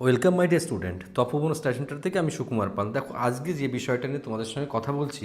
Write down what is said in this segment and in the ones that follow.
Welcome my dear student Tapoban স্টেশনটার থেকে আমি সুকুমার পাল। দেখো, আজকে যে বিষয়টা নিয়ে তোমাদের সঙ্গে কথা বলছি,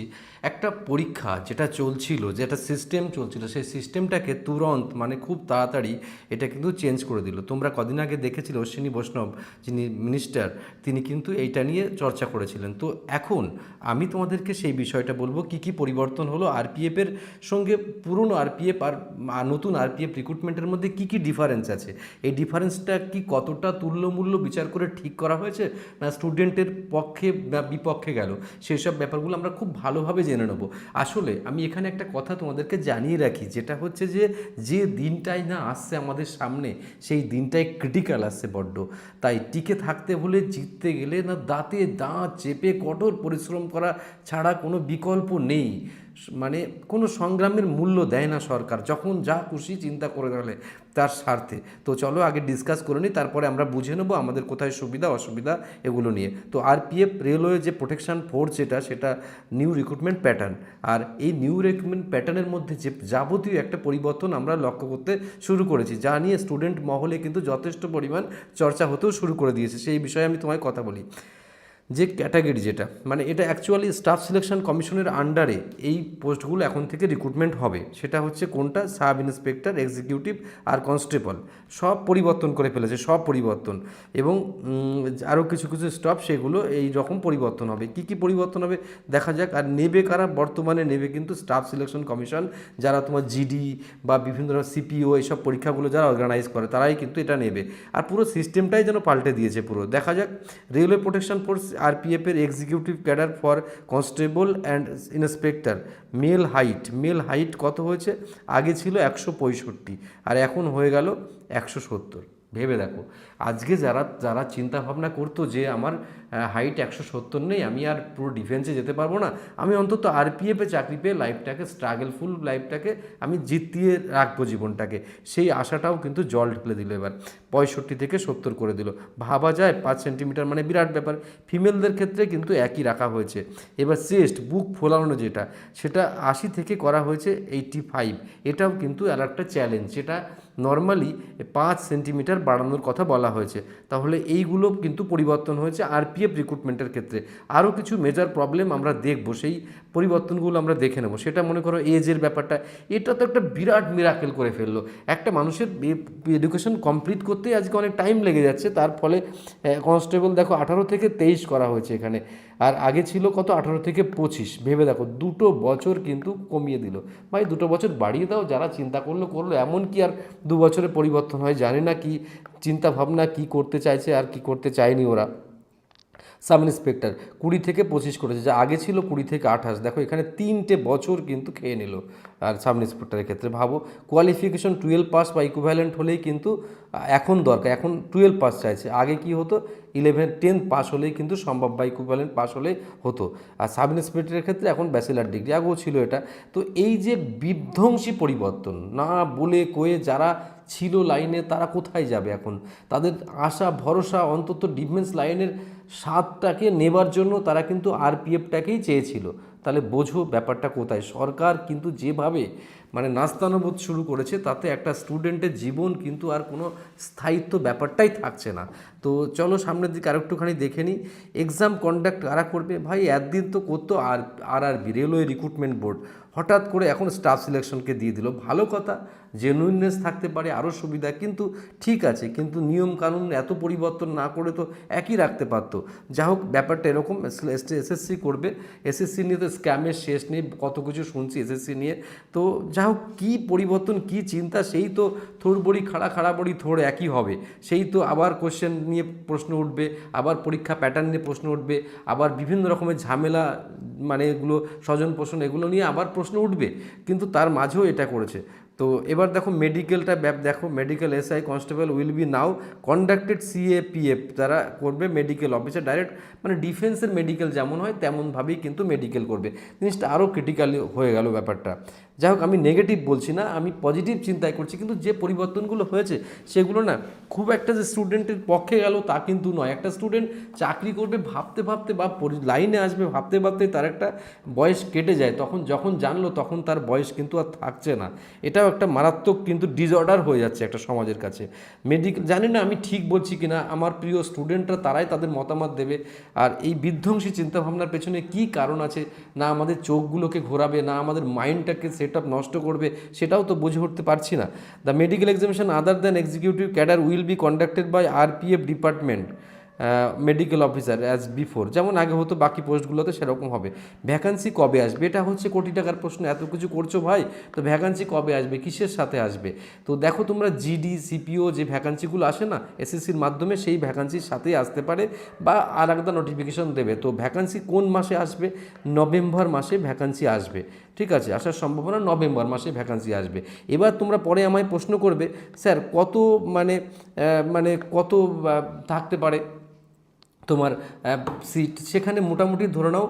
একটা পরীক্ষা যেটা চলছিল, যেটা সিস্টেম চলছিল, সেই সিস্টেমটাকে তুরন্ত মানে খুব তাড়াতাড়ি এটা কিন্তু চেঞ্জ করে দিল। তোমরা কদিন আগে দেখেছিলে অশ্বিনী বৈষ্ণব, যিনি মিনিস্টার তিনি কিন্তু এইটা নিয়ে চর্চা করেছিলেন। তো এখন আমি তোমাদেরকে সেই বিষয়টা বলব, কি কি পরিবর্তন হলো আরপিএফের সঙ্গে পুরনো আরপিএফ আর আর নতুন আরপিএফ রিক্রুটমেন্টের মধ্যে কি কি ডিফারেন্স আছে? এই ডিফারেন্সটা কি কতটা তুল্যমূল্য বিচার করে ঠিক করা হয়েছে না স্টুডেন্টের পক্ষে বিপক্ষে গেল? সেই সব ব্যাপারগুলো আমরা খুব ভালোভাবে জেনে নেব। আসলে আমি এখানে একটা কথা তোমাদেরকে জানিয়ে রাখি, যেটা হচ্ছে যে যে দিনটাই না আসছে আমাদের সামনে, সেই দিনটাই ক্রিটিক্যাল আসছে বড্ড। তাই টিকে থাকতে হলে জিততে গেলে না দাঁতে দাঁত চেপে কঠোর পরিশ্রম করা ছাড়া কোনো বিকল্প নেই। মানে কোনো সংগ্রামের মূল্য দেয় না সরকার। যখন যা খুশি চিন্তা করে গেলে তার স্বার্থে। তো চলো আগে ডিসকাস করে নিই, তারপরে আমরা বুঝে নেব আমাদের কোথায় সুবিধা, অসুবিধা এগুলো নিয়ে। তো আর আরপিএফ রেলওয়ে যে প্রোটেকশন ফোর্স যেটা, সেটা নিউ রিক্রুটমেন্ট প্যাটার্ন আর এই নিউ রিক্রুটমেন্ট প্যাটার্নের মধ্যে যে যাবতীয় একটা পরিবর্তন আমরা লক্ষ্য করতে শুরু করেছি, যা নিয়ে স্টুডেন্ট মহলে কিন্তু যথেষ্ট পরিমাণ চর্চা হতেও শুরু করে দিয়েছে। সেই বিষয়ে আমি তোমায় কথা বলি। যে ক্যাটাগরি যেটা মানে এটা অ্যাকচুয়ালি স্টাফ সিলেকশন কমিশনের আন্ডারে এই পোস্টগুলো এখন থেকে রিক্রুটমেন্ট হবে। সেটা হচ্ছে কোনটা? সাব ইন্সপেক্টর এক্সিকিউটিভ আর কনস্টেবল সব পরিবর্তন করে ফেলেছে, সব পরিবর্তন। এবং আরও কিছু কিছু স্টাফ সেগুলো এই রকম পরিবর্তন হবে। কি কি পরিবর্তন হবে দেখা যাক। আর নেবে কারা? বর্তমানে নেবে কিন্তু স্টাফ সিলেকশন কমিশন যারা তোমার জিডি বা বিভিন্ন ধরনের সিপিও এইসব পরীক্ষাগুলো যারা অর্গানাইজ করে, তারাই কিন্তু এটা নেবে। আর পুরো সিস্টেমটাই যেন পাল্টে দিয়েছে পুরো। দেখা যাক। Railway protection force আরপিএফের executive cadre for constable and inspector male height male height কত হয়েছে? আগে ছিল একশো পঁয়ষট্টি আর এখন হয়ে গেল একশো সত্তর। ভেবে দেখো। আজকে যারা যারা চিন্তা ভাবনা করতো যে আমার হাইট একশো সত্তর নেই, আমি আর পুরো ডিফেন্সে যেতে পারব না। আমি অন্তত আরপিএফে চাকরি পেয়ে লাইফটাকে স্ট্রাগলফুল লাইফটাকে আমি জিতিয়ে রাখব জীবনটাকে। সেই আশাটাও কিন্তু জল ঢেলে দিল এবার। পঁয়ষট্টি থেকে সত্তর করে দিল। ভাবা যায়, পাঁচ সেন্টিমিটার মানে বিরাট ব্যাপার। ফিমেলদের ক্ষেত্রে কিন্তু একই রাখা হয়েছে। এবার চেস্ট বুক ফোলানো যেটা, সেটা আশি থেকে করা হয়েছে এইটি ফাইভ এটাও কিন্তু আর একটা চ্যালেঞ্জ যেটা নর্মালি পাঁচ সেন্টিমিটার বাড়ানোর কথা বলা হয়েছে। তাহলে এইগুলো কিন্তু পরিবর্তন হয়েছে। আরপিএফ রিক্রুটমেন্টের ক্ষেত্রে আরও কিছু মেজার প্রবলেম আমরা দেখব। সেই পরিবর্তনগুলো আমরা দেখে নেব। সেটা মনে করো এজের ব্যাপারটা। এটা তো একটা বিরাট মিরাকেল করে ফেলল। একটা মানুষের এডুকেশন কমপ্লিট করতেই আজকে অনেক টাইম লেগে যাচ্ছে। তার ফলে কনস্টেবল দেখো আঠারো থেকে তেইশ করা হয়েছে এখানে। আর আগে ছিল কত? আঠারো থেকে পঁচিশ। ভেবে দেখো, দুটো বছর কিন্তু কমিয়ে দিল। ভাই, দুটো বছর বাড়িয়ে দাও। যারা চিন্তা করল করল। এমন কি আর দু বছরে পরিবর্তন হয়? জানি না কি চিন্তা ভাবনা কি করতে চাইছে আর কি করতে চায়নি ওরা। সাব ইন্সপেক্টর, কুড়ি থেকে পঁচিশ করেছে, যা আগে ছিল কুড়ি থেকে আঠাশ। দেখো, এখানে তিনটে বছর কিন্তু খেয়ে নিল। আর সাব ইন্সপেক্টরের ক্ষেত্রে ভাবো কোয়ালিফিকেশন টুয়েলভ পাস বা ইকুভ্যালেন্ট হলেই কিন্তু এখন দরকার। এখন টুয়েলভ পাস চাইছে। আগে কি হতো? ইলেভেন টেন্থ পাস হলেই কিন্তু সম্ভব বা ইকুভ্যালেন্ট পাস হলেই হতো। আর সাব ইন্সপেক্টরের ক্ষেত্রে এখন ব্যাচেলার ডিগ্রি আগেও ছিল এটা। তো এই যে বিধ্বংসী পরিবর্তন, না বলে কয়ে যারা ছিল লাইনে তারা কোথায় যাবে এখন? তাদের আশা, ভরসা, অন্তত ডিফেন্স লাইনের স্বাদটাকে নেবার জন্য তারা কিন্তু আরপিএফটাকেই চেয়েছিল। তাহলে বোঝো ব্যাপারটা কোথায়? সরকার কিন্তু যেভাবে মানে নাস্তানবোধ শুরু করেছে, তাতে একটা স্টুডেন্টের জীবন কিন্তু আর কোনো স্থায়িত্ব ব্যাপারটাই থাকছে না। তো চলো সামনের দিকে আরেকটুখানি দেখে নিই। এক্সাম কন্ডাক্ট কারা করবে? ভাই, একদিন তো করতো আর R R B, railway recruitment board হঠাৎ করে এখন স্টাফ সিলেকশনকে দিয়ে দিল। ভালো কথা জেনুইননেস থাকতে পারে আরও সুবিধা, কিন্তু ঠিক আছে, কিন্তু নিয়ম কানুন এত পরিবর্তন না করে তো একই রাখতে পারতো। যা হোক, ব্যাপারটা এরকম এসএসসি করবে এসএসসি নিয়ে তো স্ক্যামের শেষ নেই, কত কিছু শুনছি এসএসসি নিয়ে। তো যা হোক, কী পরিবর্তন, কী চিন্তা, সেই তো থোড় বড়ি খাড়া খাড়া বড়ি থোড় একই হবে। সেই তো আবার কোশ্চেন নিয়ে প্রশ্ন উঠবে, আবার পরীক্ষা প্যাটার্ন নিয়ে প্রশ্ন উঠবে, আবার বিভিন্ন রকমের ঝামেলা মানে এগুলো স্বজন পোষণ এগুলো নিয়ে আবার প্রশ্ন উঠবে, কিন্তু তার মাঝেও এটা করেছে। তো এবার দেখো মেডিকেলটা ব্যাপ, দেখো medical SI constable will be now conducted CAPF তারা করবে মেডিকেল অফিসার ডাইরেক্ট মানে ডিফেন্সের মেডিকেল যেমন হয়, তেমনভাবেই কিন্তু মেডিকেল করবে। জিনিসটা আরও ক্রিটিক্যালি হয়ে গেল ব্যাপারটা। যাই হোক, আমি নেগেটিভ বলছি না, আমি পজিটিভ চিন্তায় করছি, কিন্তু যে পরিবর্তনগুলো হয়েছে, সেগুলো না খুব একটা যে স্টুডেন্টের পক্ষে গেল তা কিন্তু নয়। একটা স্টুডেন্ট চাকরি করবে, ভাবতে ভাবতে বা লাইনে আসবে, ভাবতে ভাবতে তার একটা বয়স কেটে যায়। তখন যখন জানলো, তখন তার বয়স কিন্তু আর থাকছে না। এটাও একটা মারাত্মক কিন্তু ডিসঅর্ডার হয়ে যাচ্ছে একটা সমাজের কাছে। মেডিকেল জানি না আমি ঠিক বলছি কি না আমার প্রিয় স্টুডেন্টরা তারাই তাদের মতামত দেবে। আর এই বিধ্বংসী চিন্তাভাবনার পেছনে কি কারণ আছে, না আমাদের চোখগুলোকে ঘোরাবে, না আমাদের মাইন্ডটাকে সেট আপ নষ্ট করবে সেটাও তো বুঝে উঠতে পারছি না। The medical examination other than executive cadre will be conducted by RPF department medical officer as before যেমন আগে হতো, বাকি পোস্টগুলোতে সেরকম হবে। ভ্যাকান্সি কবে আসবে? এটা হচ্ছে কোটি টাকার প্রশ্ন। এত কিছু করছ ভাই? তো ভ্যাকান্সি কবে আসবে? কিসের সাথে আসবে? তো দেখো তোমরা জিডি সিপিও যে ভ্যাকান্সিগুলো আসে না এসএসসির মাধ্যমে সেই ভ্যাকান্সির সাথেই আসতে পারে বা আর একটা নোটিফিকেশন দেবে। তো ভ্যাকান্সি কোন মাসে আসবে? নভেম্বর মাসে ভ্যাকান্সি আসবে। ঠিক আছে, আসার সম্ভাবনা নভেম্বর মাসে ভ্যাকান্সি আসবে। এবার তোমরা পরে আমায় প্রশ্ন করবে, স্যার কত মানে মানে কত থাকতে পারে তোমার সিট সেখানে মোটামুটি ধরে নাও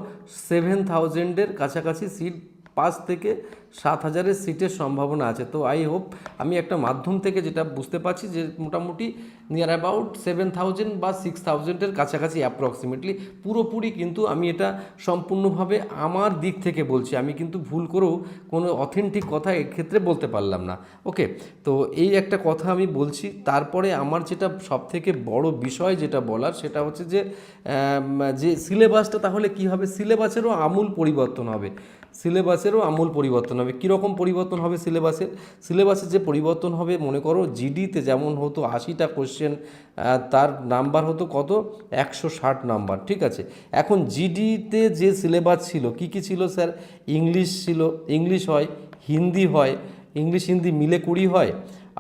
সেভেন থাউজেন্ডের কাছাকাছি সিট পাঁচ থেকে সাত হাজারের সিটের সম্ভাবনা আছে। তো আই হোপ আমি একটা মাধ্যম থেকে যেটা বুঝতে পারছি যে মোটামুটি নিয়ার অ্যাবাউট সেভেন থাউজেন্ড বা সিক্স থাউজেন্ডের কাছাকাছি অ্যাপ্রক্সিমেটলি পুরোপুরি কিন্তু আমি এটা সম্পূর্ণভাবে আমার দিক থেকে বলছি। আমি কিন্তু ভুল করেও কোনো অথেন্টিক কথা এক্ষেত্রে বলতে পারলাম না। ওকে তো এই একটা কথা আমি বলছি। তারপরে আমার যেটা সব থেকে বড় বিষয় যেটা বলার সেটা হচ্ছে যে যে সিলেবাসটা তাহলে কি হবে? সিলেবাসেরও আমূল পরিবর্তন হবে। সিলেবাসেরও আমূল পরিবর্তন হবে। কীরকম পরিবর্তন হবে সিলেবাসের? সিলেবাসের যে পরিবর্তন হবে, মনে করো জিডিতে যেমন হতো আশিটা কোশ্চেন তার নাম্বার হতো কত? একশো ষাট নাম্বার ঠিক আছে? এখন জিডিতে যে সিলেবাস ছিল, কি কি ছিল স্যার? ইংলিশ ছিল, ইংলিশ হয়, হিন্দি হয়, ইংলিশ হিন্দি মিলে কুড়ি হয়,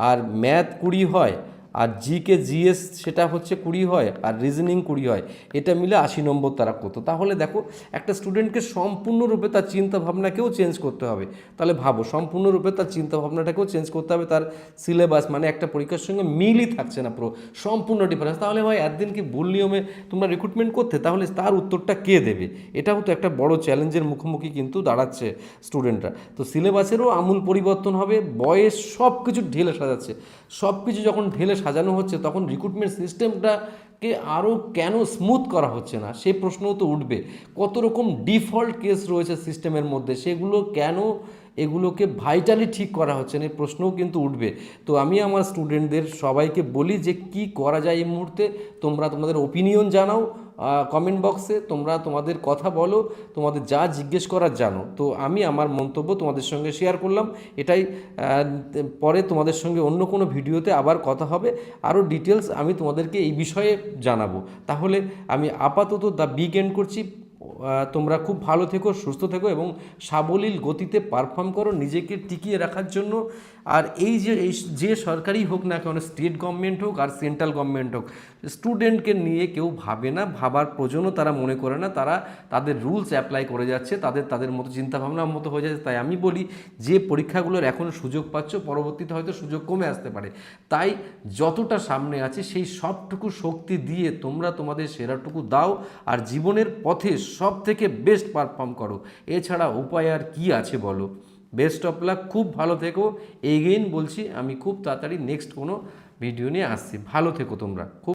আর ম্যাথ কুড়ি হয় আর জিকে জিএস সেটা হচ্ছে কুড়ি হয় আর রিজনিং কুড়ি হয়। এটা মিলে আশি নম্বর তারা করতো তাহলে দেখো, একটা স্টুডেন্টকে সম্পূর্ণরূপে তার চিন্তাভাবনাকেও চেঞ্জ করতে হবে। তাহলে ভাবো, সম্পূর্ণরূপে তার চিন্তাভাবনাটাকেও চেঞ্জ করতে হবে, তার সিলেবাস মানে একটা পরীক্ষার সঙ্গে মিলই থাকছে না পুরো, সম্পূর্ণ ডিফারেন্স তাহলে ভাই, একদিন কি ভুল নিয়মে তোমরা রিক্রুটমেন্ট করতে, তাহলে তার উত্তরটা কে দেবে? এটাও তো একটা বড় চ্যালেঞ্জের মুখোমুখি কিন্তু দাঁড়াচ্ছে স্টুডেন্টরা তো সিলেবাসেরও আমূল পরিবর্তন হবে, বয়স সব কিছু ঢেলে সাজাচ্ছে। সব কিছু যখন ঢেলে সাজানো হচ্ছে, তখন রিক্রুটমেন্ট সিস্টেমটাকে আরও কেন স্মুথ করা হচ্ছে না? সে প্রশ্নও তো উঠবে। কত রকম ডিফল্ট কেস রয়েছে সিস্টেমের মধ্যে, সেগুলো কেন এগুলোকে ভাইটালি ঠিক করা হচ্ছে না, এই প্রশ্নও কিন্তু উঠবে। তো আমি আমার স্টুডেন্টদের সবাইকে বলি যে কি করা যায় এই মুহূর্তে, তোমরা তোমাদের ওপিনিয়ন জানাও কমেন্ট বক্সে তোমরা তোমাদের কথা বলো, তোমাদের যা জিজ্ঞেস করার জানো। তো আমি আমার মন্তব্য তোমাদের সঙ্গে শেয়ার করলাম। এটাই পরে তোমাদের সঙ্গে অন্য কোনো ভিডিওতে আবার কথা হবে। আরও ডিটেলস আমি তোমাদেরকে এই বিষয়ে জানাব। তাহলে আমি আপাতত দ্য বিগ এন্ড করছি। তোমরা খুব ভালো থেকো, সুস্থ থেকো এবং সাবলীল গতিতে পারফর্ম করো নিজেকে টিকিয়ে রাখার জন্য। আর এই যে যে সরকারি হোক না কেন স্টেট গভর্নমেন্ট হোক আর সেন্ট্রাল গভর্নমেন্ট হোক স্টুডেন্টকে নিয়ে কেউ ভাবে না, ভাবার প্রয়োজনও তারা মনে করে না, তারা তাদের রুলস অ্যাপ্লাই করে যাচ্ছে, তাদের তাদের মতো চিন্তাভাবনার মতো হয়ে যাচ্ছে। তাই আমি বলি, যে পরীক্ষাগুলোর এখন সুযোগ পাচ্ছ, পরবর্তীতে হয়তো সুযোগ কমে আসতে পারে। তাই যতটা সামনে আছে, সেই সবটুকু শক্তি দিয়ে তোমরা তোমাদের সেরাটুকু দাও আর জীবনের পথে সব থেকে বেস্ট পারফর্ম করো। এছাড়া উপায় আর কি আছে বলো? বেস্ট অফ লাক, খুব ভালো থেকো। এগেইন বলছি, আমি খুব তাড়াতাড়ি নেক্সট কোনো ভিডিও নিয়ে আসছি। ভালো থেকো তোমরা। খুব